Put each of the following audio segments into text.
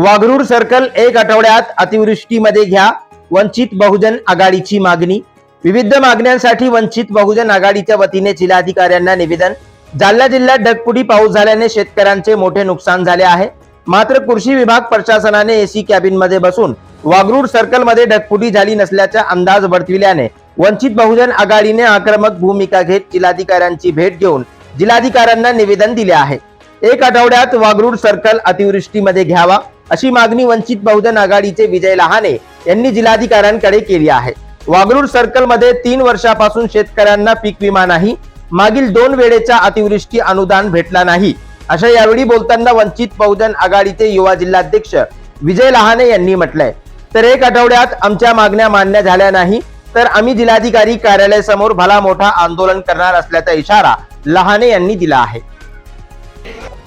वागरूर circle एक आठवड्यात अतिवृष्टीमध्ये घ्या. वंचित बहुजन आघाडीची मागणी. विविध मागण्यांसाठी वंचित बहुजन आघाडीच्या वतीने जिल्हाधिकाऱ्यांना निवेदन. जालना जिल्ह्यात ढगपुडी पाऊस झाल्याने शेतकऱ्यांचे मोठे नुकसान झाले आहे. मात्र कृषी विभाग प्रशासनाने एसी कॅबिनमध्ये बसून वागरूर सर्कलमध्ये ढगफुटी झाली नसल्याचा अंदाज वर्तविल्याने वंचित बहुजन आघाडीने आक्रमक भूमिका घेत जिल्हाधिकाऱ्यांची भेट घेऊन जिल्हाधिकाऱ्यांना निवेदन दिले आहे. एक आठवड्यात वागरूर सर्कल अतिवृष्टीमध्ये घ्यावा. अशी मागणी वंचित बहुजन आघाडीचे विजय लहाने यांनी जिल्हाधिकाऱ्यांकडे केली आहे. वागरूर सर्कलमध्ये तीन वर्षापासून शेतकऱ्यांना पीक विमा नाही मागील दोन वेळेचा अतिवृष्टी अनुदान भेटला नाही अशा यावेळी बोलताना वंचित बहुजन आघाडीचे युवा जिल्हाध्यक्ष विजय लहाने यांनी म्हटलंय तर एक आठवड्यात आमच्या मागण्या मान्य झाल्या नाही तर आम्ही जिल्हाधिकारी कार्यालयासमोर भला मोठा आंदोलन करणार असल्याचा इशारा लहाने यांनी दिला आहे.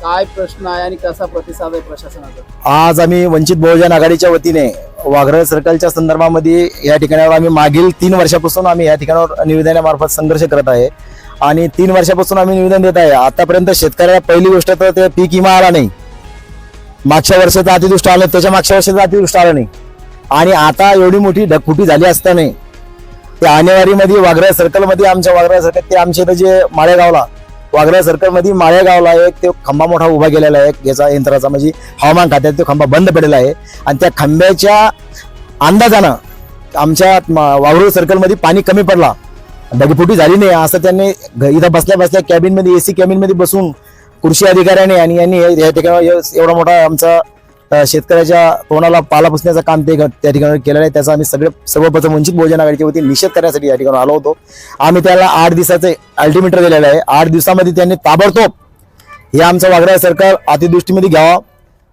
काय प्रश्न आहे आणि कसा प्रतिसाद आहे प्रशासनाचा? आज आम्ही वंचित बहुजन आघाडीच्या वतीने वाघरळ सर्कलच्या संदर्भामध्ये या ठिकाणावर आम्ही मागील तीन वर्षापासून आम्ही या ठिकाणावर निवेदनामार्फत संघर्ष करत आहे. आणि तीन वर्षापासून आम्ही निवेदन देत आहे. आतापर्यंत शेतकऱ्याला पहिली गोष्ट तर ते पीक विमा आला नाही. मागच्या वर्षाचा अतिदृष्ट आलं त्याच्या मागच्या वर्षाचा अतिवृष्ट आलं नाही. आणि आता एवढी मोठी ढगफुटी झाली असताना ते आणेवारीमध्ये वाघरळ सर्कलमध्ये आमच्या वाघरळ सर्कल ते आमच्या इथं जे माळेगावला वाघरळ सर्कलमध्ये माळेगावला एक ते खंबा मोठा उभा केलेला आहे याचा यंत्राचा म्हणजे हवामान खात्यात तो खंबा बंद पडलेला आहे. आणि त्या खंब्याच्या अंदाजानं आमच्या म- वाघरूळ सर्कलमध्ये पाणी कमी पडला. ढगफुटी झाली नाही असं त्यांनी घ- इथं बसल्या बसल्या कॅबिनमध्ये एसी कॅबिनमध्ये बसून कृषी अधिकाऱ्याने आणि यांनी हे- या ठिकाणी एवढा मोठा आमचा शेतकऱ्याच्या तोंडाला पाला पुसण्याचं काम ते त्या ठिकाणी केलेलं आहे. त्याचा आम्ही सगळे सर्वप्रथम वंचित बहुजन आघाडीच्या वतीने निषेध करण्यासाठी या ठिकाणी आलो होतो. आम्ही त्याला आठ दिवसाचे अल्टिमेटर दिलेलं आहे. आठ दिवसामध्ये त्यांनी ताबडतोब हे आमचं वागड्या सरकार अतिदृष्टीमध्ये घ्यावं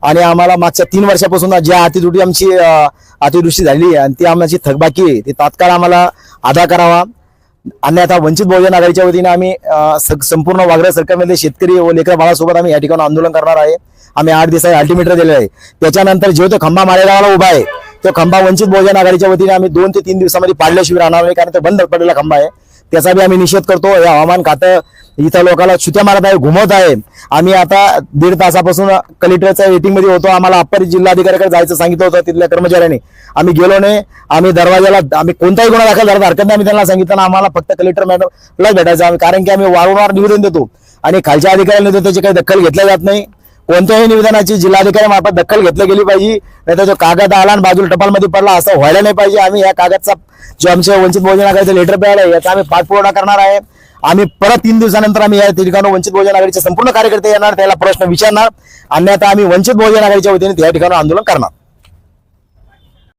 आणि आम्हाला मागच्या तीन वर्षापासून ज्या अतिदृष्टी आमची अतिदृष्टी अतिवृष्टी झाली आहे आणि ती आमची थकबाकी आहे ती तात्काळ आम्हाला अदा करावा. अन्यथा वंचित बहुजन आघाडीच्या वतीने आम्ही संपूर्ण वागड्या सरकारमध्ये शेतकरी व लेकर बाळासोबत आम्ही या ठिकाणी आंदोलन करणार आहे. आम्ही आठ दिवसाचे अल्टिमेटर दिलेलं आहे. त्याच्यानंतर जो तो खंबा माळेगावाला उभा आहे तो खंबा वंचित बहुजन आघाडीच्या वतीने आम्ही दोन ते तीन दिवसामध्ये पाडल्याशिवाय राहणार नाही कारण तो बंद पडलेला खंबा आहे. त्याचा बी आम्ही निषेध करतो. हे हवामान खातं इथं लोकांना छुत्या मारत आहे घुमत आहे. आम्ही आता दीड तासापासून कलेक्टरच्या मीटिंगमध्ये होतो. आम्हाला अप्पर जिल्हाधिकाऱ्याकडे जायचं सांगितलं होतं तिथल्या कर्मचाऱ्यांनी. आम्ही गेलो नाही. आम्ही दरवाजाला आम्ही कोणताही गुन्हा दाखल झाला हरकत नाही. आम्ही त्यांना सांगितलं ना आम्हाला फक्त कलेक्टर मॅडमला भेटायचं. आम्ही कारण की आम्ही वारंवार निवेदन देतो. आणि खालच्या अधिकाऱ्यांनी तर त्याची काही दखल घेतल्या जात नाही. कोणत्याही निवेदनाची जिल्हाधिकारी मार्फत दखल घेतली गेली पाहिजे. नाही तर जो कागद आला आणि बाजूला टपालमध्ये पडला असं व्हायला नाही पाहिजे. आम्ही या कागदचा जो आमच्या वंचित बहुजन आघाडीचं लेटर पॅड आहे याचा आम्ही पाठपुरावा करणार आहे. आम्ही परत तीन दिवसानंतर आम्ही या ठिकाणी वंचित बहुजन आघाडीचे संपूर्ण कार्यकर्ते येणार त्याला प्रश्न विचारणार. अन्यथा आम्ही वंचित बहुजन आघाडीच्या वतीने या ठिकाणी आंदोलन करणार.